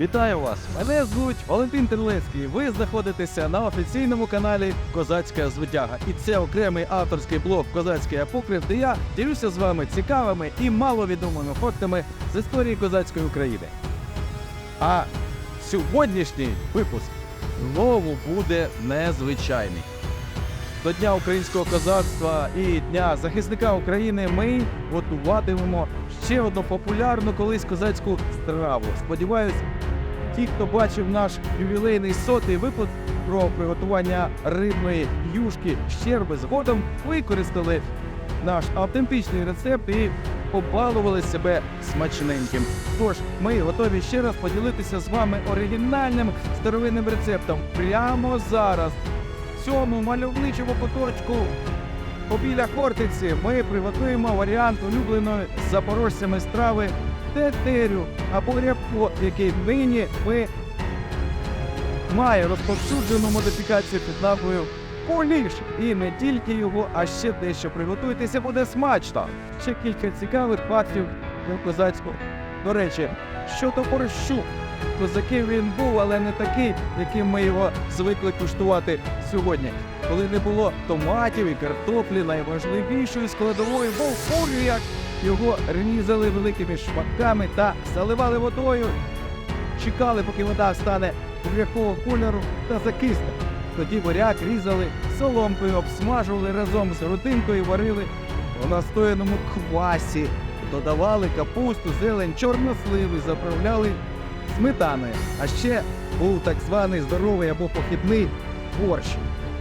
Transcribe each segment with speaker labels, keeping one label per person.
Speaker 1: Вітаю вас! Мене звуть Валентин Терлецький. Ви знаходитеся на офіційному каналі Козацька звитяга. І це окремий авторський блог Козацький апокриф, де я ділюся з вами цікавими і маловідомими фактами з історії козацької України. А сьогоднішній випуск знову буде незвичайний. До Дня українського козацтва і Дня захисника України ми готуватимемо ще одну популярну колись козацьку страву. Сподіваюсь, ті, хто бачив наш ювілейний сотий випуск про приготування рибної юшки щерби згодом, використали наш автентичний рецепт і побалували себе смачненьким. Тож ми готові ще раз поділитися з вами оригінальним старовинним рецептом прямо зараз. В цьому мальовничому куточку побіля Хортиці ми приготуємо варіант улюбленої запорожцями страви тетерю або рябко, який нині ми має розповсюджену модифікацію під назвою Поліш. І не тільки його, а ще дещо приготуйтеся буде смачно. Ще кілька цікавих фактів про козацьку. До речі, щодо борщу. Козаків він був, але не такий, яким ми його звикли куштувати сьогодні. Коли не було томатів і картоплі, найважливішою складовою був фуріяк. Його різали великими шматками та заливали водою. Чекали, поки вода стане бурякового кольору та закисне. Тоді буряк різали соломкою, обсмажували разом з родинкою, варили у настояному квасі. Додавали капусту, зелень, чорносливи, заправляли сметаною. А ще був так званий здоровий або похідний борщ,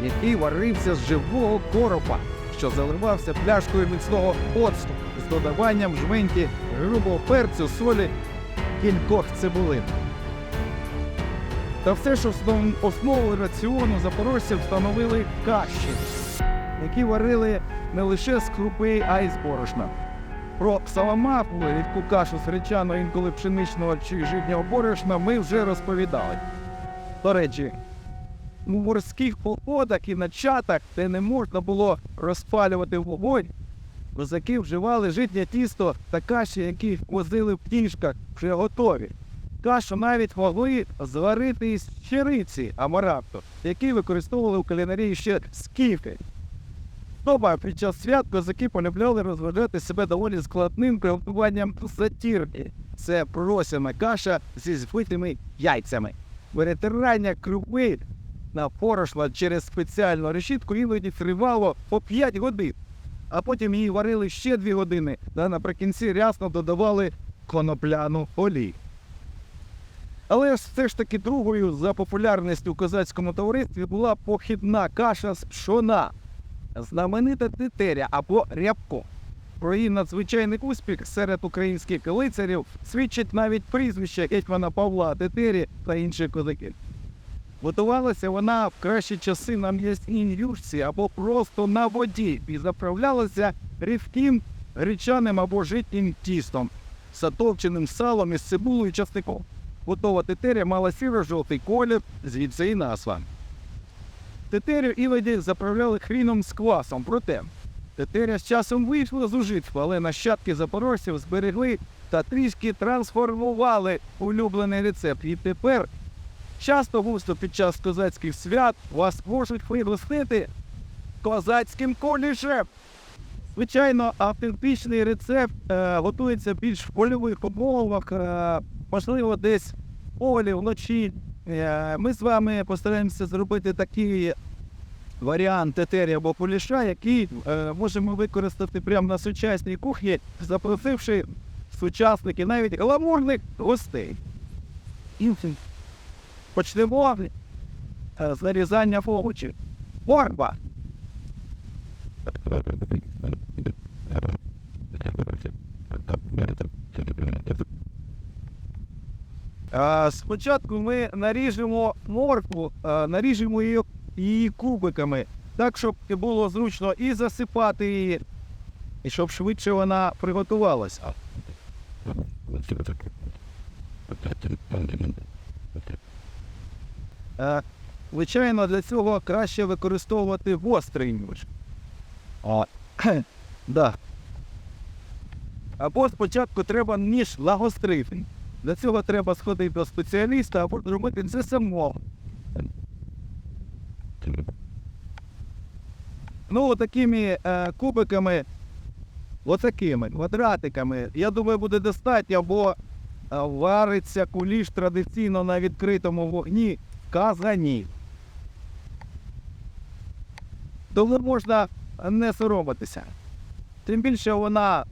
Speaker 1: який варився з живого коропа, що заливався пляшкою міцного оцту з додаванням жменьки грубого перцю, солі, кількох цибулин. Та все ж основ- основою раціону запорожців становили каші, які варили не лише з крупи, а й з борошна. Про саламаку, рідку кашу з гречаного, інколи пшеничного чи житнього борошна ми вже розповідали. До речі, морських походах і на чатах, де не можна було розпалювати вогонь, козаки вживали житнє тісто та каші, які возили в кішках, вже готові. Кашу навіть могли зварити із щириці амаракту, які використовували у кулінарії ще скіфи. Дома під час свят козаки полюбляли розважати себе доволі складним приготуванням затірки. Це просяна каша зі збитими яйцями. Перетирання крупи на порошла через спеціальну решітку іноді тривало по 5 годин, а потім її варили ще 2 години, та наприкінці рясно додавали конопляну олію. Але ж все ж таки другою за популярністю в козацькому товаристві була похідна каша з пшона знаменита тетеря або рябко. Про її надзвичайний успіх серед українських лицарів свідчить навіть прізвище гетьмана Павла Тетері та інших козаків. Готувалася вона в кращі часи на м'ясній юшці або просто на воді і заправлялася рідким гречаним або житнім тістом, затовченим салом із цибулою і часником. Готова тетеря мала сіро-жовтий колір, звідси і назва. Тетерю іноді заправляли хріном з квасом, проте тетеря з часом вийшла з ужитку, але нащадки запорожців зберегли та трішки трансформували улюблений рецепт. І тепер часто густо під час козацьких свят вас можуть пригостити козацьким колішем. Звичайно, автентичний рецепт е, готується більш в польових умовах, е, можливо, десь в полі вночі. Е, Ми з вами постараємося зробити такий варіант тетері або поліша, який е, можемо використати прямо на сучасній кухні, запросивши сучасників, навіть гламурних гостей. Почнемо з нарізання овочів. Морква. А, спочатку ми наріжемо моркву, наріжемо її, її кубиками, так, щоб було зручно і засипати її, і щоб швидше вона приготувалася. А, звичайно, для цього краще використовувати гострий ніж. Да. Або спочатку треба ніж лагострити. Для цього треба сходити до спеціаліста або зробити це самому. Ну, отакими е, кубиками, отакими квадратиками, я думаю, буде достатньо, бо е, вариться куліш традиційно на відкритому вогні казані. Тому можна не соромитися. Тим більше вона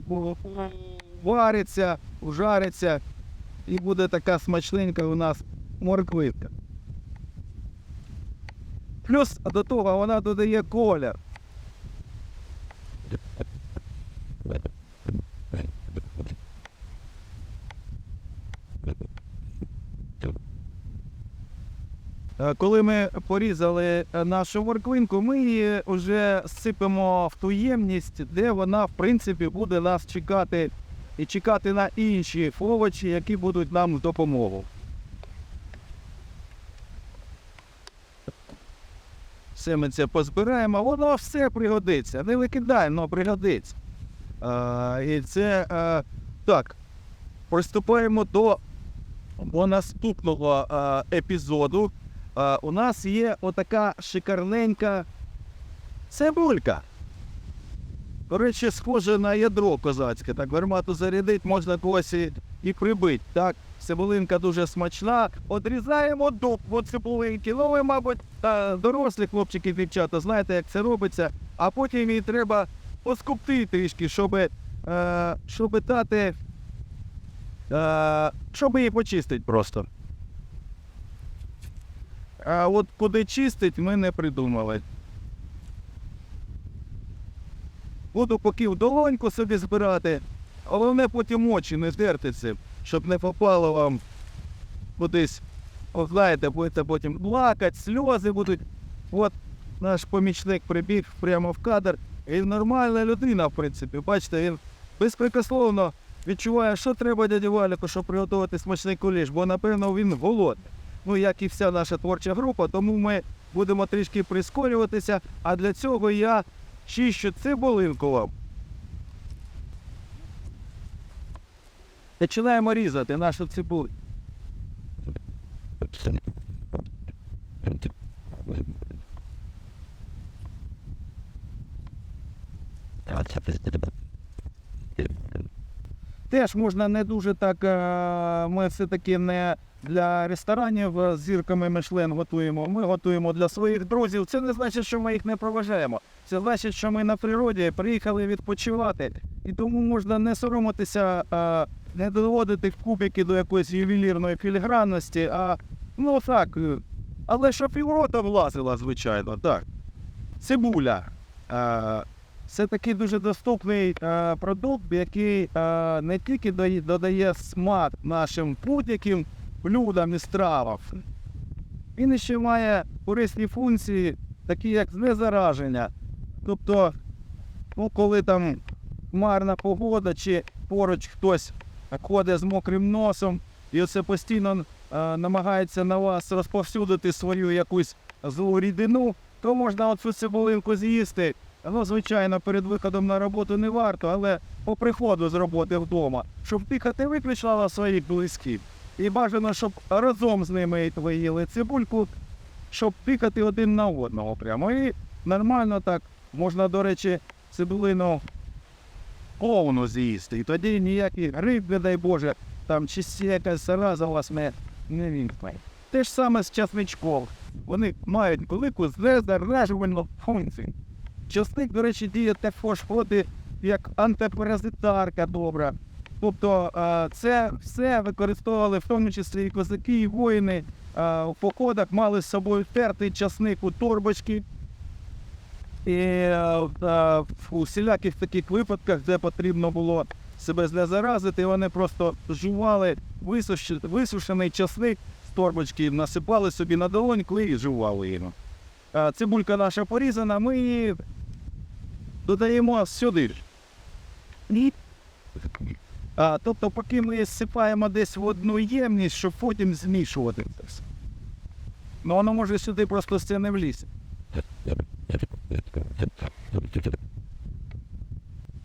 Speaker 1: вариться, ужариться і буде така смачненька у нас морквинка. Плюс до того вона додає колір. Е, Коли ми порізали е, нашу морквинку, ми її вже сипемо в ту ємність, де вона, в принципі, буде нас чекати і чекати на інші овочі, які будуть нам в допомогу. Все ми це позбираємо, воно все пригодиться. Не викидай, воно пригодиться. А, і це а, так. Приступаємо до, до наступного а, епізоду. У нас є отака шикарненька цибулька. Речі, схоже на ядро козацьке. Так, гармату зарядить, можна когось і, і прибити. Так, цибулинка дуже смачна. Одрізаємо дуб від цибулинки. Ну, ви, мабуть, та дорослі хлопчики дівчата, знаєте, як це робиться. А потім її треба поскупти трішки, щоб, е, щоб дати. Е, щоб її почистити просто. А от куди чистить, ми не придумали. Буду поки в долоньку собі збирати. Головне потім очі не здерти щоб не попало вам кудись. О, знаєте, будете потім плакати, сльози будуть. От наш помічник прибіг прямо в кадр. Він нормальна людина, в принципі. Бачите, він безпрекословно відчуває, що треба дяді Валіку, щоб приготувати смачний куліш, бо напевно він голодний. Ну, як і вся наша творча група, тому ми будемо трішки прискорюватися, а для цього я чищу цибулинку вам. Починаємо різати нашу цибулю. Теж можна не дуже так. е, Ми все-таки не для ресторанів з зірками Мишлен готуємо. Ми готуємо для своїх друзів. Це не значить, що ми їх не проважаємо. Це значить, що ми на природі приїхали відпочивати. І тому можна не соромитися, не доводити кубики до якоїсь ювелірної філігранності, а ну так. Але щоб і рота влазила, звичайно, так. Цибуля. Це такий дуже доступний продукт, який не тільки додає смак нашим будь-яким блюдам і стравам. Він ще має корисні функції, такі як знезараження. Тобто, ну, коли там хмарна погода, чи поруч хтось ходить з мокрим носом, і оце постійно е, намагається на вас розповсюдити свою якусь злу рідину, то можна оцю цибулинку з'їсти. Ну, звичайно, перед виходом на роботу не варто, але по приходу з роботи вдома, щоб дихати виключала своїх близьких. І бажано, щоб разом з ними ви їли цибульку, щоб пікати один на одного прямо. І нормально так можна, до речі, цибулину повну з'їсти. І тоді ніякі гриб, не дай Боже, там чи якась зараза у вас не, не вімкне. Те ж саме з часничком. Вони мають велику знезаражувальну функцію. Часник, до речі, діє також проти як антипаразитарка добра. Тобто е, це все використовували в тому числі і козаки, і воїни е, в походах мали з собою тертий часник у торбочки. І е, е, в усіляких таких випадках, де потрібно було себе знезаразити, вони просто жували висушений часник з торбочки, насипали собі на долоньку і жували. Е, Цибулька наша порізана, ми її додаємо сюди. А, тобто, поки ми її зсипаємо десь в одну ємність, щоб потім змішувати це все. Ну воно може сюди просто з не влізти.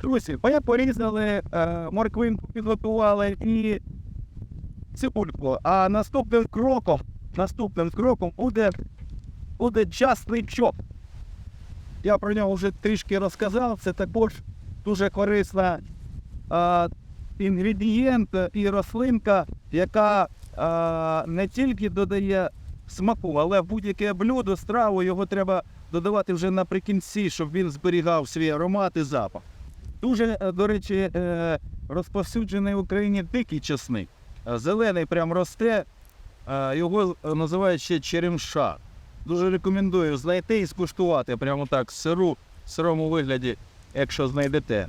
Speaker 1: Друзі, ми порізали, е, морквинку підготували і цибульку. А наступним кроком, наступним кроком буде, буде часничок. Я про нього вже трішки розказав. Це також дуже корисна інгредієнт і рослинка, яка не тільки додає смаку, але будь-яке блюдо, страву його треба додавати вже наприкінці, щоб він зберігав свій аромат і запах. Дуже, е, до речі, е, розповсюджений в Україні дикий часник. Е, Зелений прям росте, його називають ще черемша. Дуже рекомендую знайти і скуштувати прямо так, сиру, в сирому вигляді, якщо знайдете.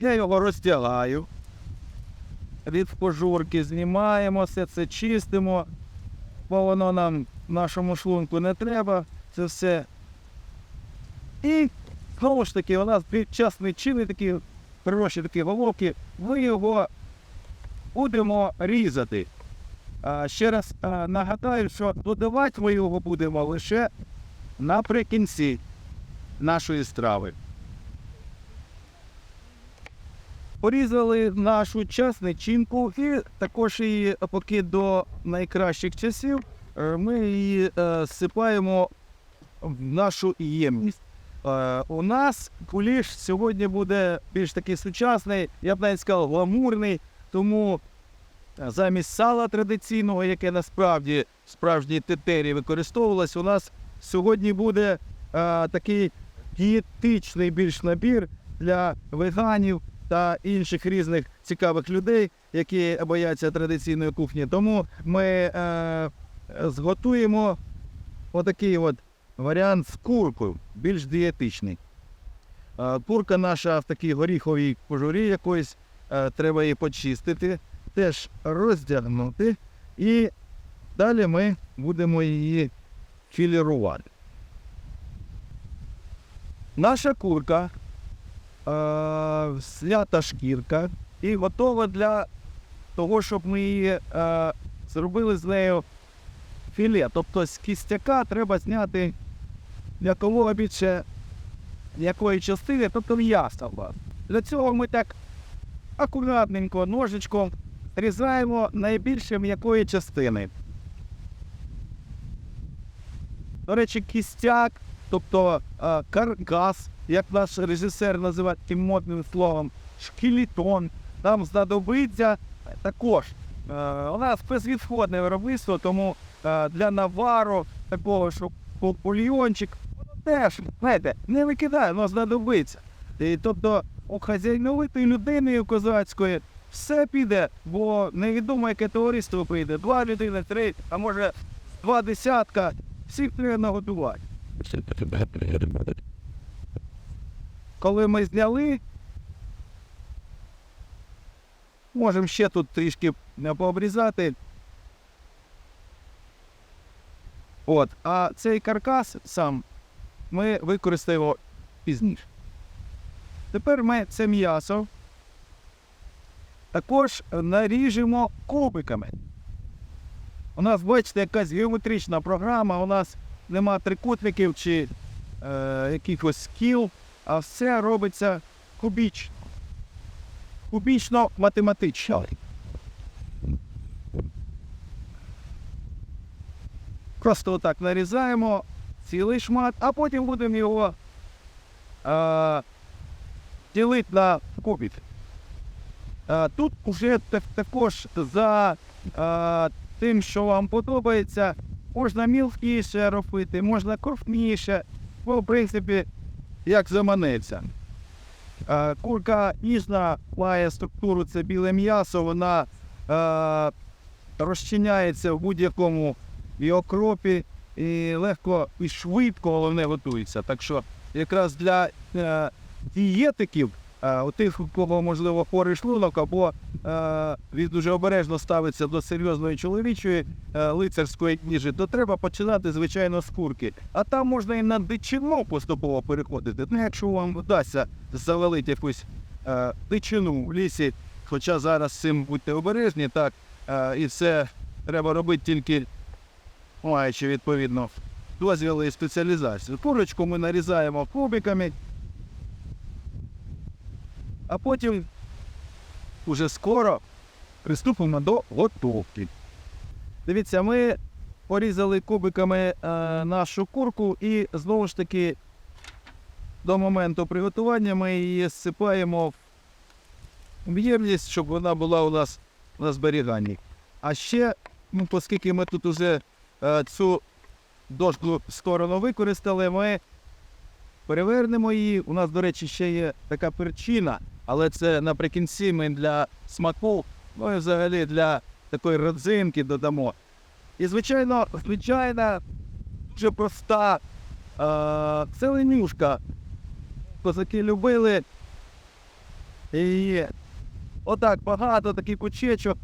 Speaker 1: Я його розтягаю. Від пожурки знімаємо, все це чистимо, бо воно нам нашому шлунку не треба. Це все. І знову ж таки, у нас часний чили такі хороші такі головки. Ми його будемо різати. А, ще раз а, нагадаю, що додавати ми його будемо лише наприкінці нашої страви. Порізали нашу часничинку і також її поки до найкращих часів е, ми її е, сипаємо в нашу ємність. Е, У нас куліш сьогодні буде більш такий сучасний, я б навіть сказав, гламурний, тому замість сала традиційного, яке насправді справжній тетері використовувалось, у нас сьогодні буде е, такий дієтичний більш набір для веганів та інших різних цікавих людей, які бояться традиційної кухні. Тому ми е, зготуємо отакий от варіант з куркою, більш дієтичний. Е, курка наша в такій горіховій кожурі якоїсь, е, треба її почистити, теж роздягнути. І далі ми будемо її філірувати. Наша курка е, снята шкірка і готова для того, щоб ми її е, зробили з нею філе. Тобто з кістяка треба зняти якомога більше якої частини, тобто м'яса. Для цього ми так акуратненько ножичком різаємо найбільше м'якої частини. До речі, кістяк, тобто е, каркас, як наш режисер називає тим модним словом, шкілітон, нам знадобиться також. Е, у нас безвідходне виробництво, тому е, для навару такого, що бу- бульйончик, воно теж, знаєте, не викидає, воно знадобиться. І, тобто у хазяйновитої людини у козацької все піде, бо невідомо, яке товариство прийде. Два людини, три, а може два десятка, всіх треба нагодувати. Коли ми зняли, можемо ще тут трішки пообрізати. От, а цей каркас сам ми використаємо пізніше. Тепер ми це м'ясо також наріжемо кубиками. У нас, бачите, якась геометрична програма, у нас нема трикутників чи е, якихось кіл, а все робиться кубічно. Кубічно-математично. Просто отак нарізаємо цілий шмат, а потім будемо його е, ділити на кубик. Е, тут вже також за е, тим, що вам подобається, можна мілкіше робити, можна крупніше, бо в принципі, як заманеться. Е, Курка ніжна має структуру, це біле м'ясо, вона е, розчиняється в будь-якому і окропі, і легко і швидко головне готується. Так що якраз для е, дієтиків, у тих, у кого можливо хворий шлунок, або е, він дуже обережно ставиться до серйозної чоловічої е, лицарської їжі, то треба починати, звичайно, з курки. А там можна і на дичину поступово переходити. Ну, якщо вам вдасться завалити якусь е, дичину в лісі, хоча зараз цим будьте обережні, так, е, і це треба робити тільки маючи відповідно дозвіли і спеціалізацію. Курочку ми нарізаємо кубиками. А потім уже скоро приступимо до готовки. Дивіться, ми порізали кубиками е, нашу курку і знову ж таки до моменту приготування ми її зсипаємо в ємність, щоб вона була у нас на зберіганні. А ще, ну, оскільки ми тут уже е, цю дошку сторону використали, ми перевернемо її. У нас, до речі, ще є така перчина, але це наприкінці ми для смаку, ну і взагалі для такої родзинки додамо. І, звичайно, звичайна, дуже проста е, зеленюшка. Козаки любили. І отак багато такий кучечок.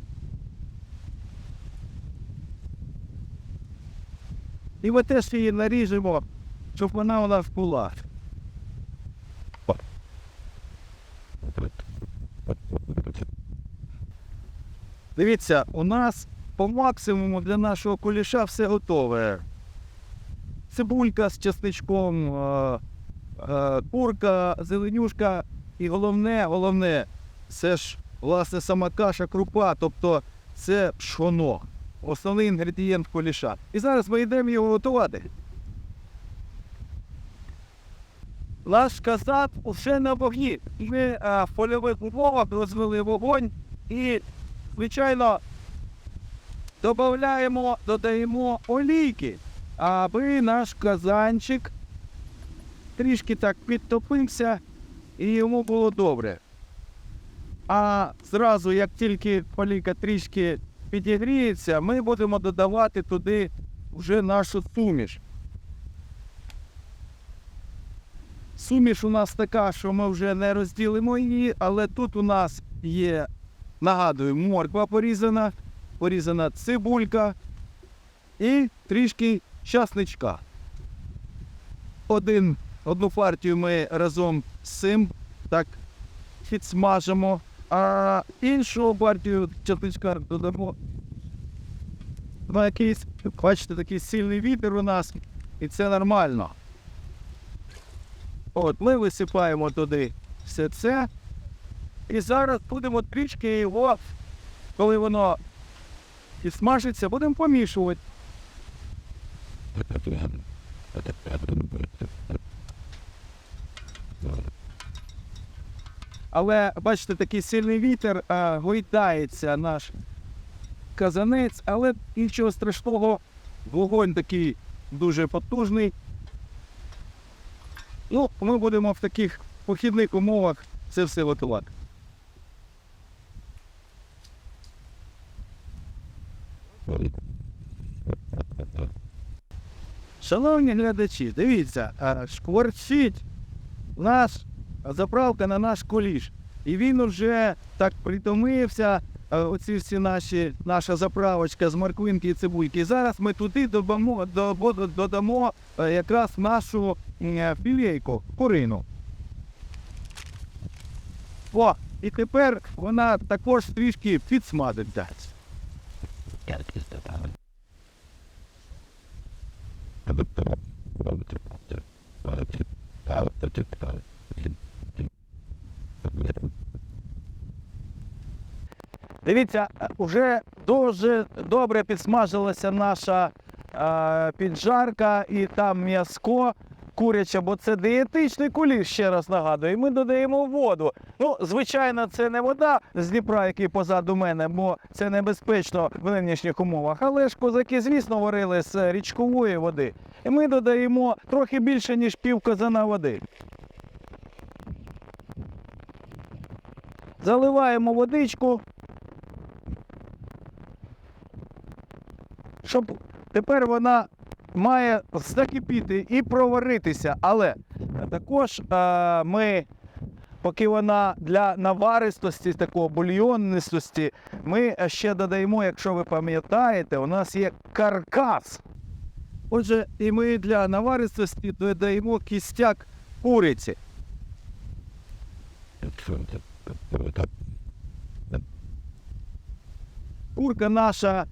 Speaker 1: І ми теж її наріжемо, щоб вона у нас була. Дивіться, у нас по максимуму для нашого куліша все готове. Цибулька з чесничком, е, е, курка, зеленюшка і головне, головне, це ж власне сама каша крупа, тобто це пшоно, основний інгредієнт куліша. І зараз ми йдемо його готувати. Наш казак уже на вогні. Ми е, в польових умовах розвели вогонь і, звичайно, додаємо, додаємо олійки, аби наш казанчик трішки так підтопився і йому було добре. А зразу, як тільки олійка трішки підігріється, ми будемо додавати туди вже нашу суміш. Суміш у нас така, що ми вже не розділимо її, але тут у нас є, нагадую, морква порізана, порізана цибулька і трішки часничка. Один, одну партію ми разом з цим так підсмажимо, а іншу партію часничка додамо. На якийсь, бачите, такий сильний вітер у нас, і це нормально. От, ми висипаємо туди все це. І зараз будемо трішки його, коли воно і смажиться, будемо помішувати. Але бачите, такий сильний вітер, а, гойдається наш казанець, але нічого страшного, вогонь такий дуже потужний. Ну, ми будемо в таких похідних умовах це все готувати. Шановні глядачі, дивіться, шкварчить наш заправка на наш коліш. І він уже так притомився. А, Оці всі наші, наша заправочка з морквинки і цибульки. І зараз ми туди додамо, додамо, е, якраз нашу е, філейку, курину. О, і тепер вона також трішки підсмажиться. Дивіться, вже дуже добре підсмажилася наша е, піджарка і там м'яско куряче, бо це дієтичний куліш, ще раз нагадую. І ми додаємо воду. Ну, звичайно, це не вода з Дніпра, який позаду мене, бо це небезпечно в нинішніх умовах. Але ж козаки, звісно, варили з річкової води. І ми додаємо трохи більше, ніж пів казана води. Заливаємо водичку. Щоб тепер вона має закипіти і проваритися. Але також е, ми, поки вона для наваристості, такого бульйонності, ми ще додаємо, якщо ви пам'ятаєте, у нас є каркас. Отже, і ми для наваристості додаємо кістяк куриці. Курка наша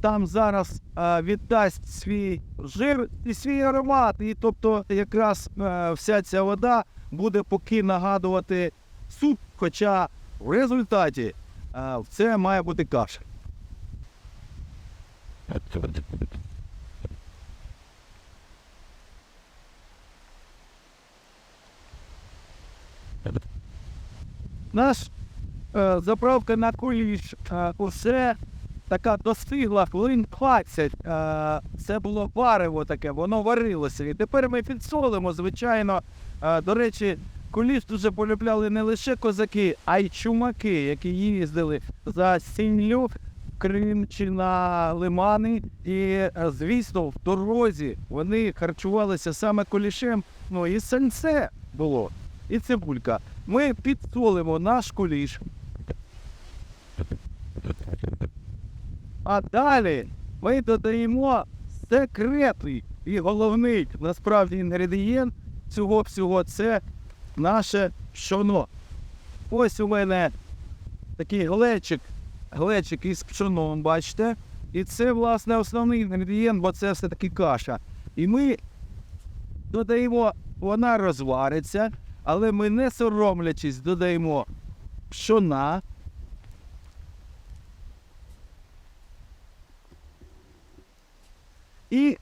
Speaker 1: там зараз е, віддасть свій жир і свій аромат. І тобто якраз е, вся ця вода буде поки нагадувати суп хоча в результаті е, це має бути каша. Наш е, заправка на куліш е, усе така достигла хвилин 20. Е, це було варево таке, воно варилося. І тепер ми підсолимо, звичайно. Е, до речі, куліш дуже полюбляли не лише козаки, а й чумаки, які їздили за сінлю Крим чи на лимани. І, е, звісно, в дорозі вони харчувалися саме кулішем. Ну і сальце було, і цибулька. Ми підсолимо наш куліш. А далі ми додаємо секретний і головний насправді інгредієнт цього всього це наше пшоно. Ось у мене такий глечик, глечик із пшоном, бачите? І це, власне, основний інгредієнт, бо це все-таки каша. І ми додаємо, вона розвариться, але ми не соромлячись додаємо пшона. І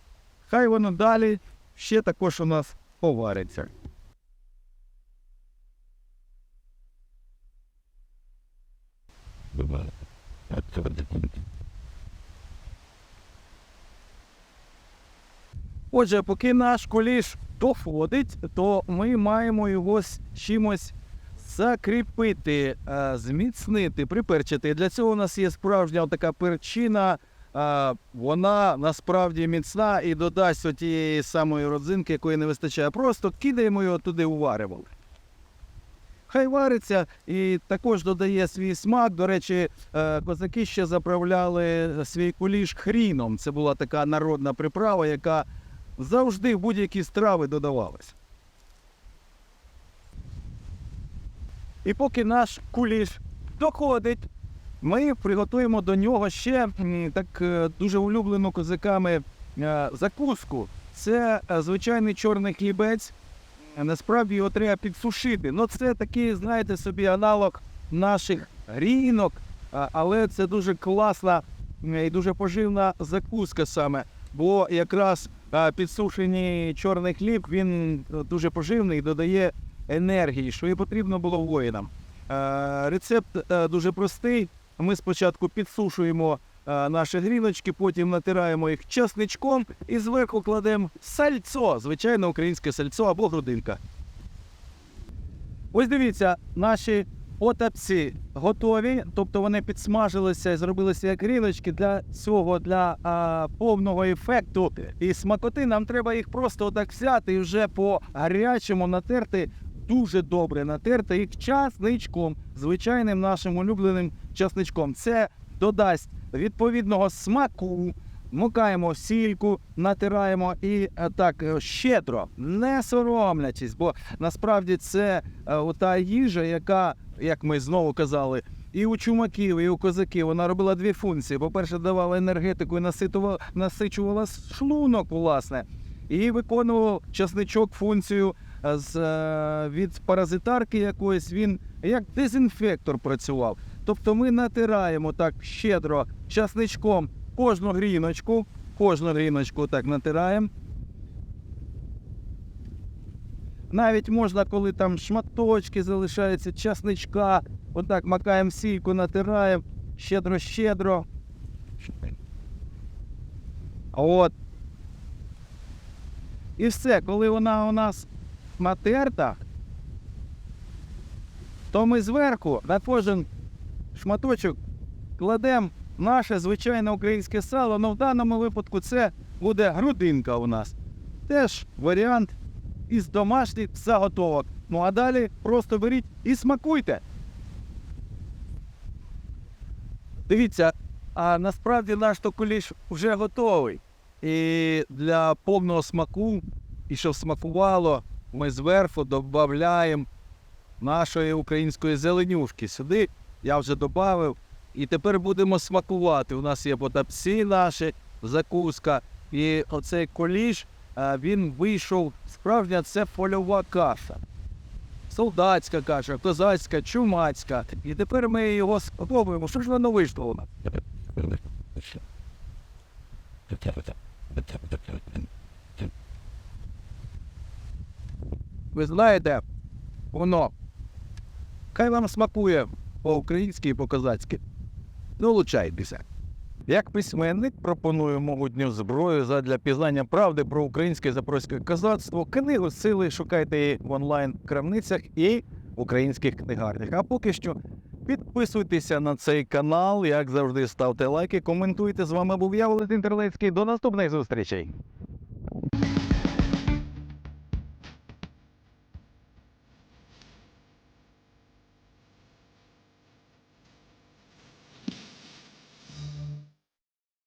Speaker 1: хай воно далі ще також у нас повариться. Отже, поки наш куліш доходить, то ми маємо його з чимось закріпити, е, зміцнити, приперчити. Для цього у нас є справжня така перчина. Вона насправді міцна і додасть отієї самої родзинки, якої не вистачає. Просто кидаємо його туди у. Хай вариться і також додає свій смак. До речі, е, козаки ще заправляли свій куліш хріном. Це була така народна приправа, яка завжди в будь-які страви додавалась. І поки наш куліш доходить, ми приготуємо до нього ще так е, дуже улюблену козаками е, закуску. Це е, звичайний чорний хлібець. Насправді його треба підсушити. Ну, це такий, знаєте, собі аналог наших грінок, але це дуже класна і дуже поживна закуска саме. Бо якраз підсушений чорний хліб він дуже поживний і додає енергії, що і потрібно було воїнам. Рецепт дуже простий. Ми спочатку підсушуємо е, наші гріночки, потім натираємо їх часничком і зверху кладемо сальцо, звичайне українське сальцо або грудинка. Ось дивіться, наші отапці готові, тобто вони підсмажилися і зробилися як гріночки. Для цього, для а, повного ефекту і смакоти, нам треба їх просто отак взяти і вже по гарячому натерти. Дуже добре натерти їх часничком, звичайним нашим улюбленим часничком. Це додасть відповідного смаку. Мукаємо сільку, натираємо і е, так е, щедро, не соромлячись, бо насправді це е, ота їжа, яка, як ми знову казали, і у чумаків, і у козаків вона робила дві функції. По-перше, давала енергетику і насичувала шлунок, власне, і виконував часничок функцію з, е, від паразитарки якоїсь. Він як дезінфектор працював. Тобто ми натираємо так щедро часничком кожну гріночку, кожну гріночку так натираємо. Навіть можна, коли там шматочки залишаються, часничка, отак макаємо сільку, натираємо щедро-щедро. От. І все, коли вона у нас натерта, то ми зверху на кожен шматочок кладемо наше звичайне українське сало, але в даному випадку це буде грудинка у нас. Теж варіант із домашніх заготовок. Ну а далі просто беріть і смакуйте. Дивіться, а насправді наш токуліш вже готовий. І для повного смаку, і щоб смакувало, ми зверху додаємо нашої української зеленюшки. Сюди я вже додав. І тепер будемо смакувати. У нас є потапці наші, закуска. І оцей коліш, він вийшов, справжня це польова каша. солдатська каша, козацька, чумацька. І тепер ми його спробуємо. Що ж воно вийшло у нас? Ви знаєте, воно. Хай вам смакує по-українськи і по-козацьки. Долучайтеся. Як письменник пропоную могутню зброю задля пізнання правди про українське запорозьке козацтво. Книгу сили шукайте її в онлайн-крамницях і в українських книгарнях. А поки що підписуйтеся на цей канал. Як завжди, ставте лайки, коментуйте. З вами був я, Валентин Терлецький. До наступних зустрічей.